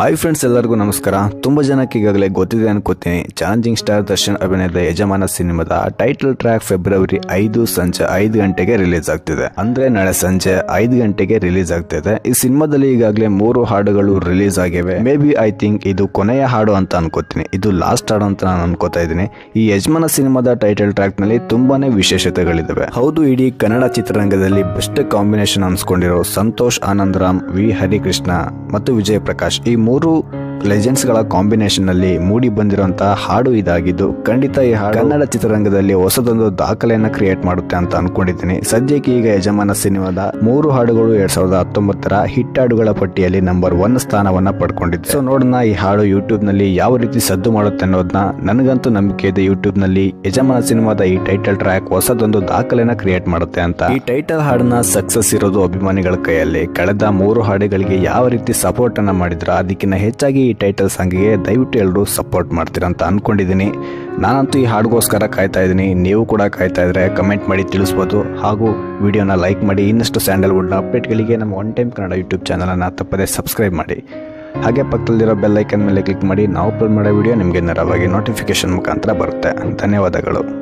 Hi friends ಎಲ್ಲರಿಗೂ ನಮಸ್ಕಾರ. ತುಂಬ ಜನಕ್ಕೆ ಈಗಾಗಲೇ ಗೊತ್ತಿದೆ ಅನ್ಕೋತೀನಿ. ಚಾಲೆಂಜಿಂಗ್ ಸ್ಟಾರ್ ದರ್ಶನ್ ಅಭಿನಯದ ಯಜಮಾನ ಸಿನಿಮಾದ ಟೈಟಲ್ ಟ್ರ್ಯಾಕ್ ಫೆಬ್ರವರಿ ಐದು ಸಂಜೆ ಐದು ಗಂಟೆಗೆ ರಿಲೀಸ್ ಆಗ್ತಿದೆ. ಅಂದ್ರೆ ನಾಳೆ ಸಂಜೆ ಐದು ಗಂಟೆಗೆ ರಿಲೀಸ್ ಆಗ್ತಿದೆ. ಈ ಸಿನಿಮಾದಲ್ಲಿ ಈಗಾಗಲೇ ಮೂರು ಹಾಡುಗಳು ರಿಲೀಸ್ ಆಗಿವೆ. ಮೇ ಬಿ ಐ ಥಿಂಕ್ ಇದು ಕೊನೆಯ ಹಾಡು ಅಂತ ಅನ್ಕೋತೀನಿ. ಇದು ಲಾಸ್ಟ್ ಹಾಡು ಅಂತ ನಾನು ಅನ್ಕೋತಾ ಇದ್ದೀನಿ. ಈ ಯಜಮಾನ ಸಿನಿಮಾದ ಟೈಟಲ್ ಟ್ರ್ಯಾಕ್ನಲ್ಲಿ ತುಂಬಾನೇ ವಿಶೇಷತೆಗಳಿದಾವೆ. ಹೌದು, ಇಡೀ ಕನ್ನಡ ಚಿತ್ರರಂಗದಲ್ಲಿ ಬೆಸ್ಟ್ ಕಾಂಬಿನೇಷನ್ ಅನ್ಸ್ಕೊಂಡಿರೋ ಸಂತೋಷ್, ಆನಂದ್ ರಾಮ್, ವಿ ಹರಿಕೃಷ್ಣ ಮತ್ತು ವಿಜಯ್ ಪ್ರಕಾಶ್ ಈ ಮೂರು ಲೆಜೆಂಡ್ಸ್ಗಳ ಕಾಂಬಿನೇಷನ್ನಲ್ಲಿ ಮೂಡಿ ಬಂದಿರುವಂತಹ ಹಾಡು ಇದಾಗಿದ್ದು, ಖಂಡಿತ ಈ ಹಾಡು ಕನ್ನಡ ಚಿತ್ರರಂಗದಲ್ಲಿ ಹೊಸದೊಂದು ದಾಖಲೆಯನ್ನು ಕ್ರಿಯೇಟ್ ಮಾಡುತ್ತೆ ಅಂತ ಅನ್ಕೊಂಡಿದ್ದೀನಿ. ಸದ್ಯಕ್ಕೆ ಈಗ ಯಜಮಾನ ಸಿನಿಮಾದ ಮೂರು ಹಾಡುಗಳು ಎರಡ್ ಸಾವಿರದ ಹತ್ತೊಂಬತ್ತರ ಹಿಟ್ ಹಾಡುಗಳ ಪಟ್ಟಿಯಲ್ಲಿ ನಂಬರ್ ಒನ್ ಸ್ಥಾನವನ್ನ ಪಡ್ಕೊಂಡಿದೆ ಸೊ ನೋಡೋಣ ಈ ಹಾಡು ಯೂಟ್ಯೂಬ್ನಲ್ಲಿ ಯಾವ ರೀತಿ ಸದ್ದು ಮಾಡುತ್ತೆ ಅನ್ನೋದನ್ನ ನನಗಂತೂ ನಂಬಿಕೆ ಇದೆ ಯೂಟ್ಯೂಬ್ನಲ್ಲಿ ಯಜಮಾನ ಸಿನಿಮಾದ ಈ ಟೈಟಲ್ ಟ್ರ್ಯಾಕ್ ಹೊಸದೊಂದು ದಾಖಲೆನ ಕ್ರಿಯೇಟ್ ಮಾಡುತ್ತೆ ಅಂತ. ಈ ಟೈಟಲ್ ಹಾಡನ್ನ ಸಕ್ಸಸ್ ಇರೋದು ಅಭಿಮಾನಿಗಳ ಕೈಯಲ್ಲಿ. ಕಳೆದ ಮೂರು ಹಾಡುಗಳಿಗೆ ಯಾವ ರೀತಿ ಸಪೋರ್ಟ್ ಅನ್ನ ಮಾಡಿದ್ರ ಅದಕ್ಕಿಂತ ಹೆಚ್ಚಾಗಿ ಟೈಟಲ್ ಸಾಂಗಿಗೆ ದಯವಿಟ್ಟು ಎಲ್ಲರೂ ಸಪೋರ್ಟ್ ಮಾಡ್ತೀರಾ ಅಂತ ಅನ್ಕೊಂಡಿದ್ದೀನಿ. ನಾನಂತೂ ಈ ಹಾಡಿಗೋಸ್ಕರ ಕಾಯ್ತಾ ಇದ್ದೀನಿ. ನೀವು ಕೂಡ ಕಾಯ್ತಾ ಇದ್ರೆ ಕಮೆಂಟ್ ಮಾಡಿ ತಿಳಿಸ್ಬೋದು. ಹಾಗೂ ವಿಡಿಯೋನ ಲೈಕ್ ಮಾಡಿ. ಇನ್ನಷ್ಟು ಸ್ಯಾಂಡಲ್ವುಡ್ನ ಅಪ್ಡೇಟ್ಗಳಿಗೆ ನಮ್ಮ ಒನ್ ಟೈಮ್ ಕನ್ನಡ ಯೂಟ್ಯೂಬ್ ಚಾನಲನ್ನು ತಪ್ಪದೆ ಸಬ್ಸ್ಕ್ರೈಬ್ ಮಾಡಿ. ಹಾಗೆ ಪಕ್ಕದಲ್ಲಿರೋ ಬೆಲ್ ಐಕನ್ ಮೇಲೆ ಕ್ಲಿಕ್ ಮಾಡಿ. ನಾವು ಅಪ್ಲೋಡ್ ಮಾಡೋ ವಿಡಿಯೋ ನಿಮಗೆ ನೇರವಾಗಿ ನೋಟಿಫಿಕೇಶನ್ ಮುಖಾಂತರ ಬರುತ್ತೆ. ಧನ್ಯವಾದಗಳು.